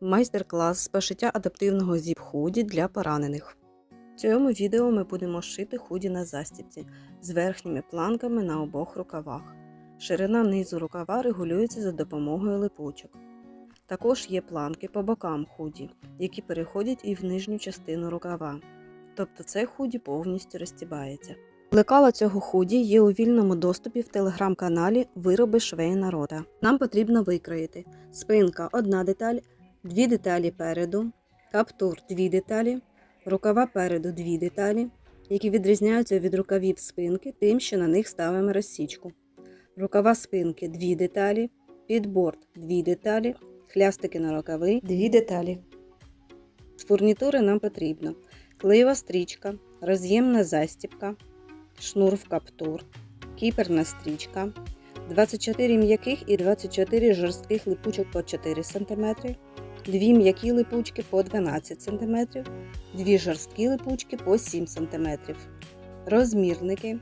майстер-клас з пошиття адаптивного зіп-худі для поранених. В цьому відео ми будемо шити худі на застібці з верхніми планками на обох рукавах. Ширина низу рукава регулюється за допомогою липучок. Також є планки по бокам худі, які переходять і в нижню частину рукава. Тобто це худі повністю розтібається. Лекала цього худі є у вільному доступі в телеграм-каналі Вироби швей народа. Нам потрібно викроїти спинка одна деталь, дві деталі переду, каптур дві деталі, рукава переду дві деталі, які відрізняються від рукавів спинки тим, що на них ставимо розсічку. Рукава спинки дві деталі, підборд дві деталі, хлястики на рукави дві деталі. З фурнітури нам потрібно клеєва стрічка, роз'ємна застібка, шнур в каптур, кіперна стрічка, 24 м'яких і 24 жорстких липучок по 4 см, 2 м'які липучки по 12 см, 2 жорсткі липучки по 7 см, розмірники,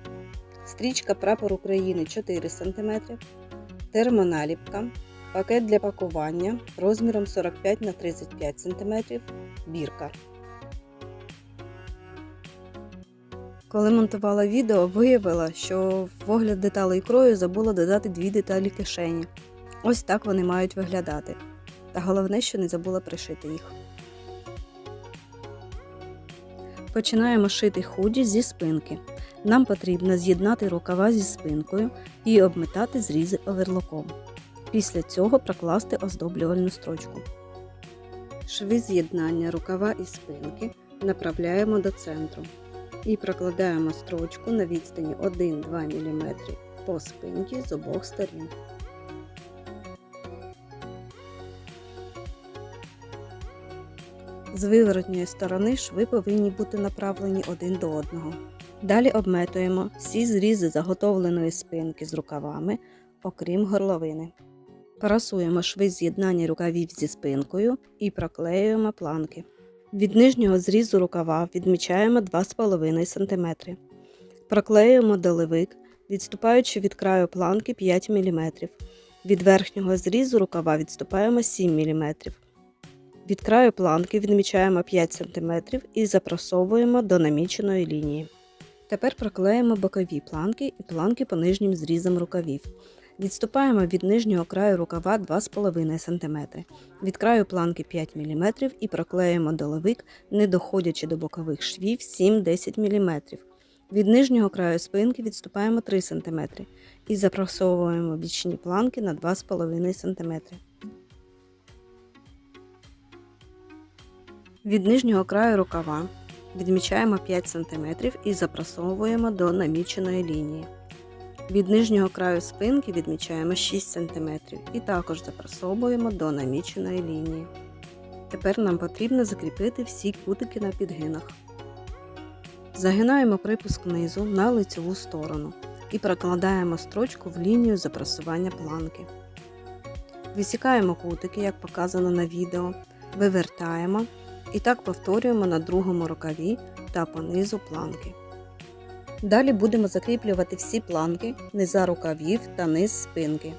стрічка прапор України 4 см, термоналіпка, пакет для пакування розміром 45 на 35 см, бірка. Коли монтувала відео, виявила, що в огляд деталей крою забула додати дві деталі кишені. Ось так вони мають виглядати. Та головне, що не забула пришити їх. Починаємо шити худі зі спинки. Нам потрібно з'єднати рукава зі спинкою і обметати зрізи оверлоком. Після цього прокласти оздоблювальну строчку. Шви з'єднання рукава і спинки направляємо до центру і прокладаємо строчку на відстані 1-2 мм по спинці з обох сторін. З виворотньої сторони шви повинні бути направлені один до одного. Далі обметуємо всі зрізи заготовленої спинки з рукавами, окрім горловини. Парасуємо шви з'єднання рукавів зі спинкою і проклеюємо планки. Від нижнього зрізу рукава відмічаємо 2,5 см. Проклеюємо долевик, відступаючи від краю планки 5 мм. Від верхнього зрізу рукава відступаємо 7 мм. Від краю планки відмічаємо 5 см і запросовуємо до наміченої лінії. Тепер проклеїмо бокові планки і планки по нижнім зрізам рукавів. Відступаємо від нижнього краю рукава 2,5 см, від краю планки 5 мм і проклеїмо доловик, не доходячи до бокових швів 7-10 мм. Від нижнього краю спинки відступаємо 3 см і запросовуємо бічні планки на 2,5 см. Від нижнього краю рукава відмічаємо 5 см і запросовуємо до наміченої лінії. Від нижнього краю спинки відмічаємо 6 см і також запросовуємо до наміченої лінії. Тепер нам потрібно закріпити всі кутики на підгинах. Загинаємо припуск низу на лицеву сторону і прокладаємо строчку в лінію запрасування планки. Висікаємо кутики, як показано на відео, вивертаємо і так повторюємо на другому рукаві та по низу планки. Далі будемо закріплювати всі планки, низа рукавів та низ спинки.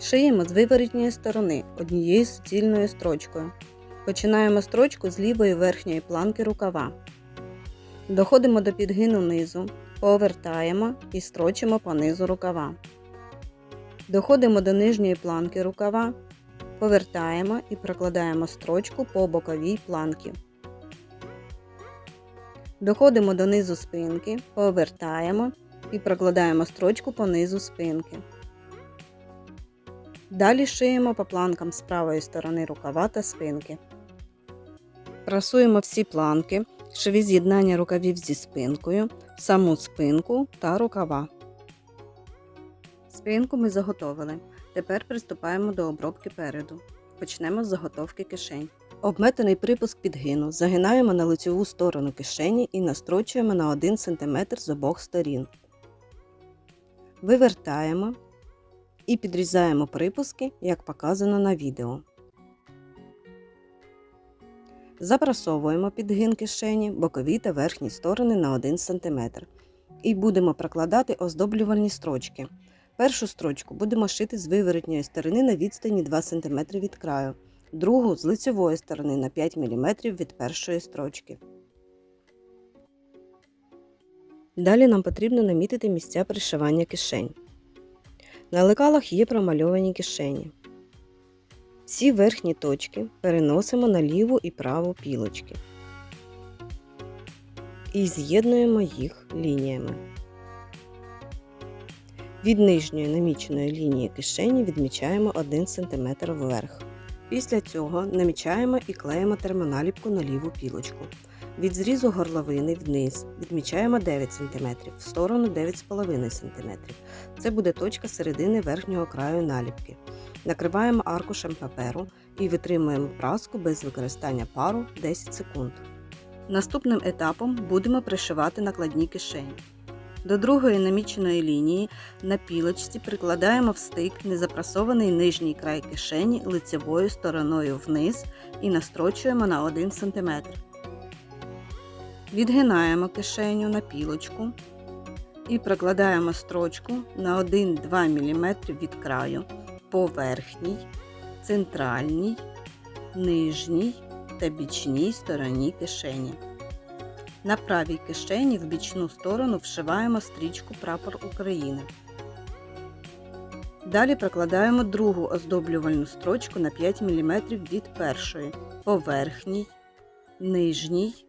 Шиємо з виворітньої сторони однією суцільною строчкою. Починаємо строчку з лівої верхньої планки рукава. Доходимо до підгину низу, повертаємо і строчимо по низу рукава. Доходимо до нижньої планки рукава, повертаємо і прокладаємо строчку по боковій планці. Доходимо до низу спинки, повертаємо і прокладаємо строчку по низу спинки. Далі шиємо по планкам з правої сторони рукава та спинки. Прасуємо всі планки, шві з'єднання рукавів зі спинкою, саму спинку та рукава. Спинку ми заготовили. Тепер приступаємо до обробки переду. Почнемо з заготовки кишень. Обметаний припуск підгину загинаємо на лицеву сторону кишені і настрочуємо на 1 см з обох сторін. Вивертаємо і підрізаємо припуски, як показано на відео. Запрасовуємо підгин кишені, бокові та верхні сторони на 1 см. І будемо прокладати оздоблювальні строчки. Першу строчку будемо шити з виворотньої сторони на відстані 2 см від краю. другу з лицевої сторони на 5 мм від першої строчки. Далі нам потрібно намітити місця пришивання кишень. На лекалах є промальовані кишені. Всі верхні точки переносимо на ліву і праву пілочки і з'єднуємо їх лініями. Від нижньої наміченої лінії кишені відмічаємо 1 см вверх. Після цього намічаємо і клеїмо термоналіпку на ліву пілочку. Від зрізу горловини вниз відмічаємо 9 см, в сторону 9,5 см. Це буде точка середини верхнього краю наліпки. Накриваємо аркушем паперу і витримуємо праску без використання пару 10 секунд. Наступним етапом будемо пришивати накладні кишені. До другої наміченої лінії на пілочці прикладаємо в стик незапрасований нижній край кишені лицевою стороною вниз і настрочуємо на 1 см. Відгинаємо кишеню на пілочку і прикладаємо строчку на 1-2 мм від краю по верхній, центральній, нижній та бічній стороні кишені. На правій кишені в бічну сторону вшиваємо стрічку Прапор України. Далі прокладаємо другу оздоблювальну строчку на 5 мм від першої по верхній, нижній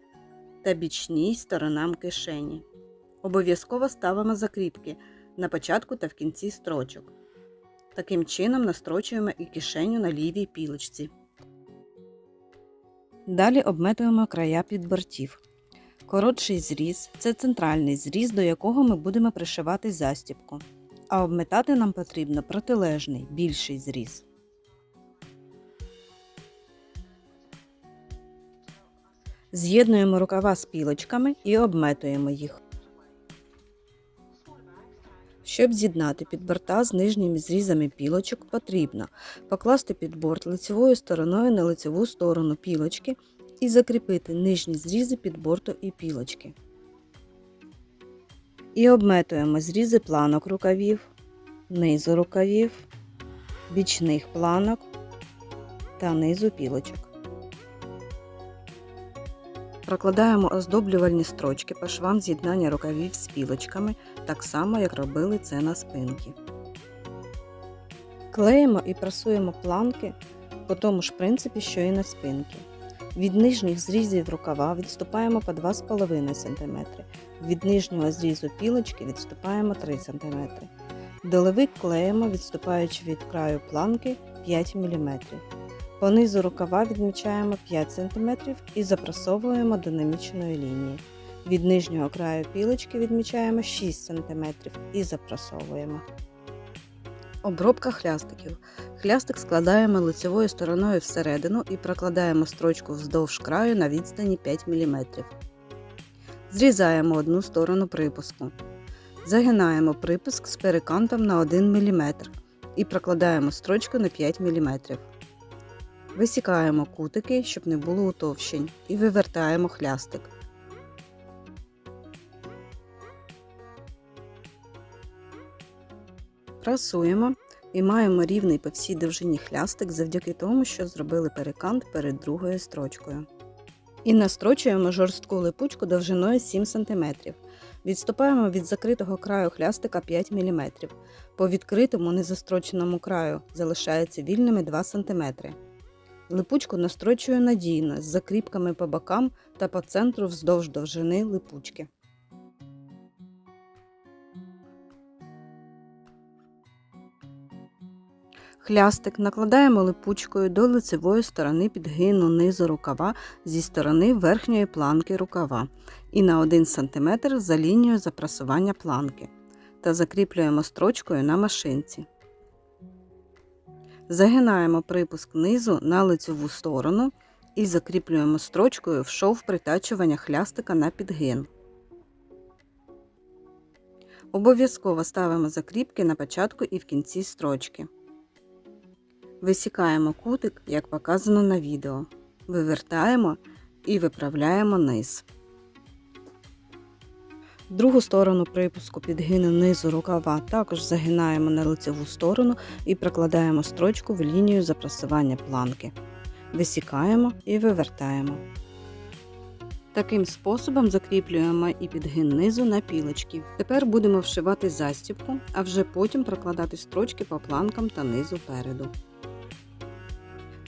та бічній сторонам кишені. Обов'язково ставимо закріпки на початку та в кінці строчок. Таким чином настрочуємо і кишеню на лівій пілочці. Далі обметуємо края підбортів. Коротший зріз це центральний зріз, до якого ми будемо пришивати застібку. А обметати нам потрібно протилежний, більший зріз. З'єднуємо рукава з пілочками і обметуємо їх. Щоб з'єднати підборта з нижніми зрізами пілочок, потрібно покласти підборт лицевою стороною на лицеву сторону пілочки і закріпити нижні зрізи підборту і пілочки. І обметуємо зрізи планок рукавів, низу рукавів, бічних планок та низу пілочок. Прокладаємо оздоблювальні строчки по швам з'єднання рукавів з пілочками, так само, як робили це на спинки. Клеїмо і прасуємо планки по тому ж принципі, що і на спинки. Від нижніх зрізів рукава відступаємо по 2,5 см, від нижнього зрізу пілочки відступаємо 3 см. Долевик клеїмо, відступаючи від краю планки 5 мм. По низу рукава відмічаємо 5 см і запрасовуємо до наміченої лінії. Від нижнього краю пілочки відмічаємо 6 см і запрасовуємо. Обробка хлястиків. Хлястик складаємо лицевою стороною всередину і прокладаємо строчку вздовж краю на відстані 5 мм. Зрізаємо одну сторону припуску. Загинаємо припуск з перекантом на 1 мм і прокладаємо строчку на 5 мм. Висікаємо кутики, щоб не було утовщень, і вивертаємо хлястик. Прасуємо і маємо рівний по всій довжині хлястик завдяки тому, що зробили перекант перед другою строчкою. І настрочуємо жорстку липучку довжиною 7 см. Відступаємо від закритого краю хлястика 5 мм. По відкритому незастроченому краю залишається вільними 2 см. Липучку настрочую надійно з закріпками по бокам та по центру вздовж довжини липучки. Хлястик накладаємо липучкою до лицевої сторони підгину низу рукава зі сторони верхньої планки рукава і на 1 см за лінією запрасування планки та закріплюємо строчкою на машинці. Загинаємо припуск низу на лицеву сторону і закріплюємо строчкою в шов притачування хлястика на підгин. Обов'язково ставимо закріпки на початку і в кінці строчки. Висікаємо кутик, як показано на відео. Вивертаємо і виправляємо низ. Другу сторону припуску підгину низу рукава також загинаємо на лицеву сторону і прокладаємо строчку в лінію запрасування планки. висікаємо і вивертаємо. Таким способом закріплюємо і підгин низу на пілочки. Тепер будемо вшивати застібку, а вже потім прокладати строчки по планкам та низу переду.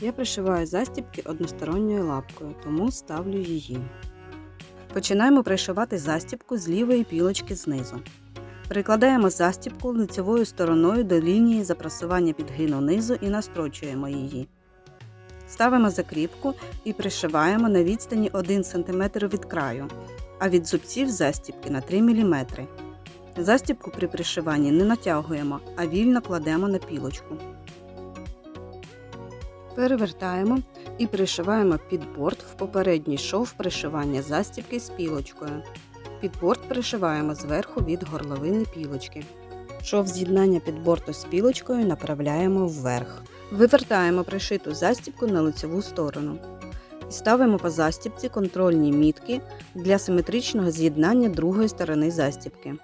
Я пришиваю застібки односторонньою лапкою, тому ставлю її. Починаємо пришивати застібку з лівої пілочки знизу. Прикладаємо застібку лицевою стороною до лінії запрасування підгину низу і настрочуємо її. Ставимо закріпку і пришиваємо на відстані 1 см від краю, а від зубців застібки на 3 мм. Застібку при пришиванні не натягуємо, а вільно кладемо на пілочку. Перевертаємо і пришиваємо під борт в попередній шов пришивання застібки з пілочкою. Під борт пришиваємо зверху від горловини пілочки. Шов з'єднання під борту з пілочкою направляємо вверх. Вивертаємо пришиту застібку на лицеву сторону. Ставимо по застібці контрольні мітки для симетричного з'єднання другої сторони застібки.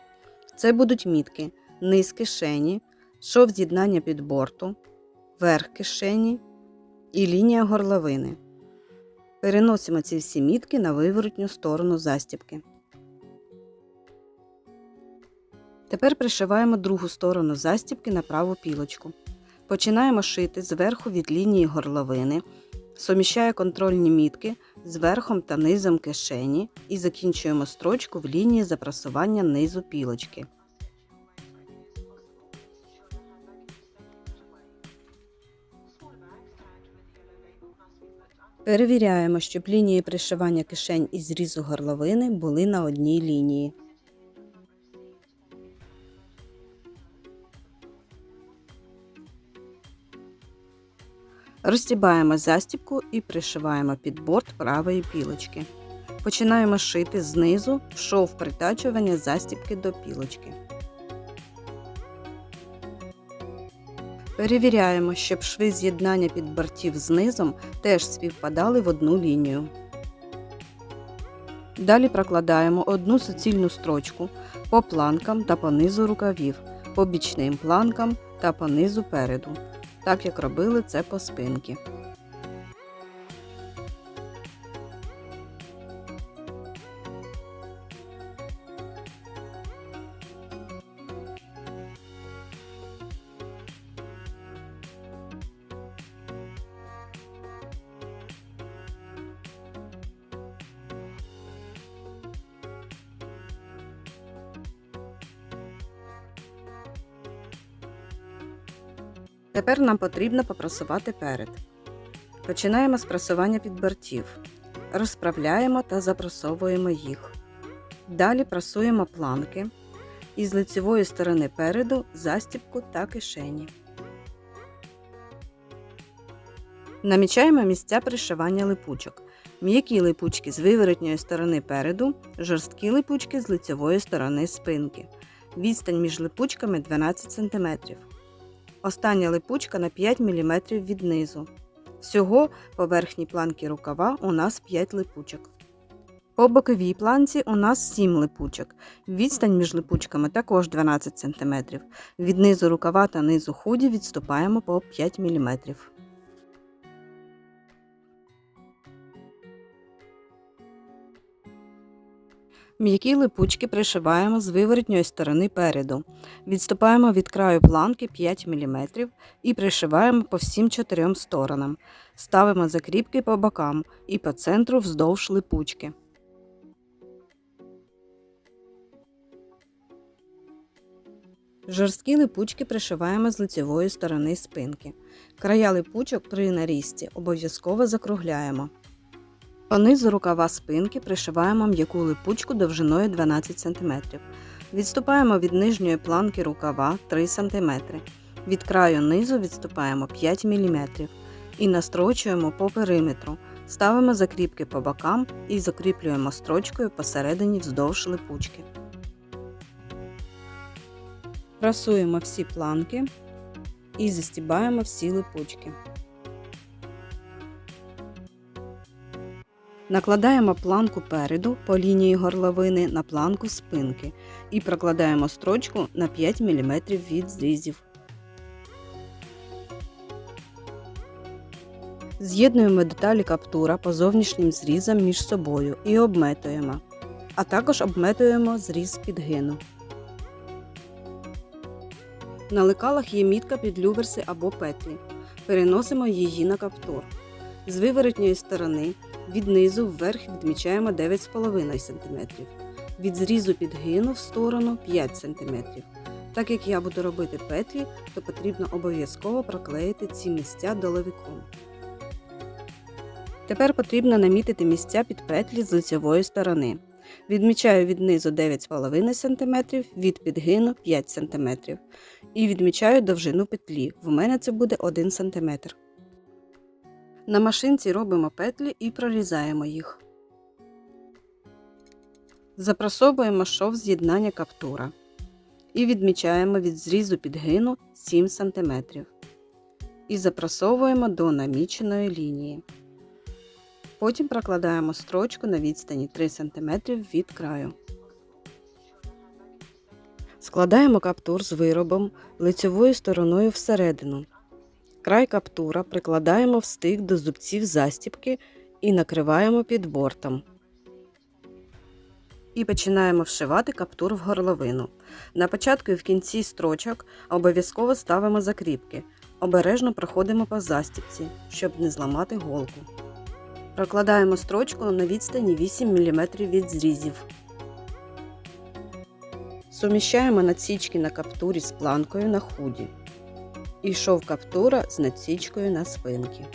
Це будуть мітки низ кишені, шов з'єднання під борту, верх кишені і лінія горловини. Переносимо ці всі мітки на виворотню сторону застібки. Тепер пришиваємо другу сторону застібки на праву пілочку. Починаємо шити зверху від лінії горловини, суміщає контрольні мітки з верхом та низом кишені і закінчуємо строчку в лінії запрасування низу пілочки. Перевіряємо, щоб лінії пришивання кишень і зрізу горловини були на одній лінії. Розтібаємо застібку і пришиваємо під борт правої пілочки. Починаємо шити знизу в шов притачування застібки до пілочки. Перевіряємо, щоб шви з'єднання під бортів знизом теж співпадали в одну лінію. Далі прокладаємо одну суцільну строчку по планкам та по низу рукавів, по бічним планкам та по низу переду, так як робили це по спинці. Тепер нам потрібно попрасувати перед. Починаємо з прасування підбортів. Розправляємо та запрасовуємо їх. Далі прасуємо планки і з лицевої сторони переду застібку та кишені. Намічаємо місця пришивання липучок. М'які липучки з виворотньої сторони переду, жорсткі липучки з лицевої сторони спинки. Відстань між липучками 12 см. Остання липучка на 5 мм від низу. Всього по верхній планці рукава у нас 5 липучок. По боковій планці у нас 7 липучок. Відстань між липучками також 12 см. Від низу рукава та низу худі відступаємо по 5 мм. М'які липучки пришиваємо з виворотньої сторони переду. Відступаємо від краю планки 5 мм і пришиваємо по всім чотирьом сторонам. Ставимо закріпки по бокам і по центру вздовж липучки. Жорсткі липучки пришиваємо з лицевої сторони спинки. Края липучок при нарізці обов'язково закругляємо. Понизу рукава спинки пришиваємо м'яку липучку довжиною 12 см. Відступаємо від нижньої планки рукава 3 см. Від краю низу відступаємо 5 мм і настрочуємо по периметру. Ставимо закріпки по бокам і закріплюємо строчкою посередині вздовж липучки. Прасуємо всі планки і застібаємо всі липучки. Накладаємо планку переду по лінії горловини на планку спинки і прокладаємо строчку на 5 мм від зрізів. З'єднуємо деталі каптура по зовнішнім зрізам між собою і обметуємо, а також обметуємо зріз підгину. На лекалах є мітка під люверси або петлі. Переносимо її на каптур. З виворотньої сторони від низу вверх відмічаємо 9,5 см. Від зрізу підгину в сторону 5 см. Так як я буду робити петлі, то потрібно обов'язково проклеїти ці місця доловиком. Тепер потрібно намітити місця під петлі з лицевої сторони. Відмічаю від низу 9,5 см, від підгину 5 см. І відмічаю довжину петлі. В мене це буде 1 см. На машинці робимо петлі і прорізаємо їх. Запрасовуємо шов з'єднання каптура. І відмічаємо від зрізу підгину 7 см. І запрасовуємо до наміченої лінії. Потім прокладаємо строчку на відстані 3 см від краю. Складаємо каптур з виробом лицевою стороною всередину. Край каптура прикладаємо в стик до зубців застібки і накриваємо під бортом. І починаємо вшивати каптур в горловину. На початку і в кінці строчок обов'язково ставимо закріпки. Обережно проходимо по застібці, щоб не зламати голку. Прокладаємо строчку на відстані 8 мм від зрізів. Суміщаємо надсічки на каптурі з планкою на худі. І шов каптура з надсічкою на спинки.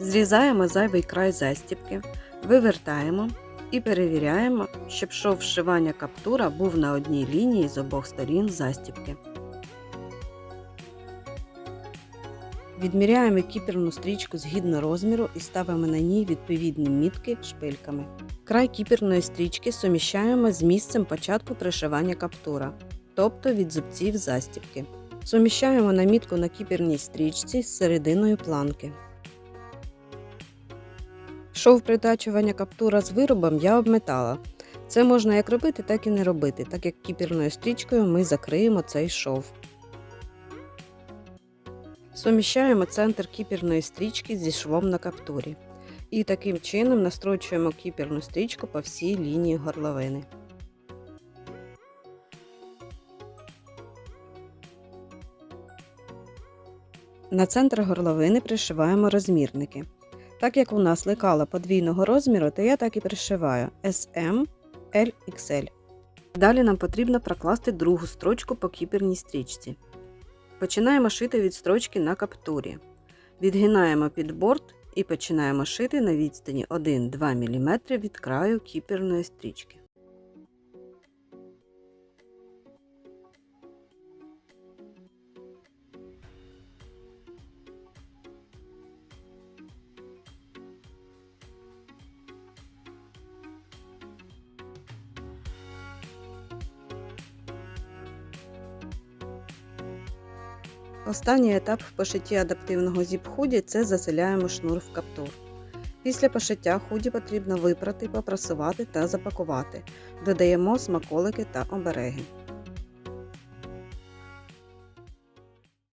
Зрізаємо зайвий край застібки, вивертаємо і перевіряємо, щоб шов вшивання каптура був на одній лінії з обох сторін застібки. Відміряємо кіперну стрічку згідно розміру і ставимо на ній відповідні мітки шпильками. Край кіперної стрічки суміщаємо з місцем початку пришивання каптура, тобто від зубців застібки. Суміщаємо намітку на кіперній стрічці з серединою планки. Шов притачування каптура з виробом я обметала. Це можна як робити, так і не робити, так як кіперною стрічкою ми закриємо цей шов. Суміщаємо центр кіперної стрічки зі швом на каптурі. І таким чином настрочуємо кіперну стрічку по всій лінії горловини. На центр горловини пришиваємо розмірники. Так як у нас лекала подвійного розміру, то я так і пришиваю SM, LXL. Далі нам потрібно прокласти другу строчку по кіперній стрічці. Починаємо шити від строчки на каптурі. Відгинаємо під борт і починаємо шити на відстані 1-2 мм від краю кіперної стрічки. Останній етап в пошитті адаптивного зіп-худі – це заселяємо шнур в каптур. Після пошиття худі потрібно випрати, попрасувати та запакувати. Додаємо смаколики та обереги.